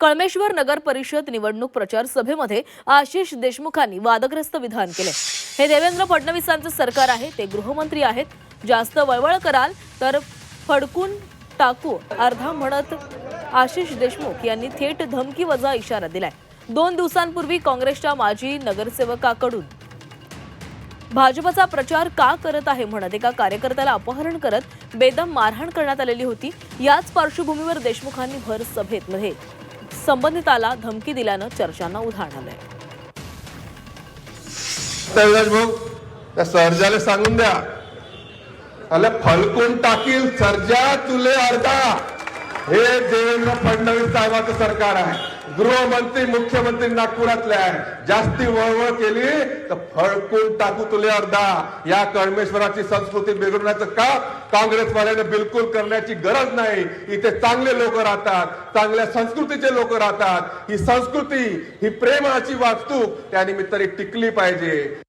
कळमेश्वर नगर परिषद निवडणूक प्रचार सभेमध्ये आशिष देशमुखांनी वादग्रस्त विधान केले. हे देवेंद्र फडणवीसांचं सरकार आहे ते गृहमंत्री आहेत. जास्त वळवळ कराल तर फडकून टाकू अर्धा म्हणत आशिष देशमुख यांनी थेट धमकी वजा इशारा दिलाय. दोन दिवसांपूर्वी काँग्रेसच्या माजी नगरसेवकाकडून. भाजपचा प्रचार का करत आहे म्हणत एका कार्यकर्त्याला अपहरण करत बेदम मारहाण करण्यात आलेली होती. याच पार्श्वभूमीवर देशमुखांनी भर सभेत मध्ये संबंधिताला धमकी दिल्यानं चर्चांना उधाण आलंय. भाऊ त्या सर्जाला सांगून द्या. फलकून टाकील सर्जा तुले अर्धा. हे देवेंद्र फडणवीस साहेबांचं सरकार आहे. गृहमंत्री मुख्यमंत्री नागपुरातले आहे. जास्ती वळवळ केली तर फळकून टाकू तुले अर्धा. या कळमेश्वराची संस्कृती बिघडण्याचं का? काँग्रेसवाल्याने बिलकुल करण्याची गरज नाही. इथे चांगले लोक राहतात चांगल्या संस्कृतीचे लोक राहतात. ही संस्कृती ही प्रेमाची वास्तूक त्यानिमित्ताने टिकली पाहिजे.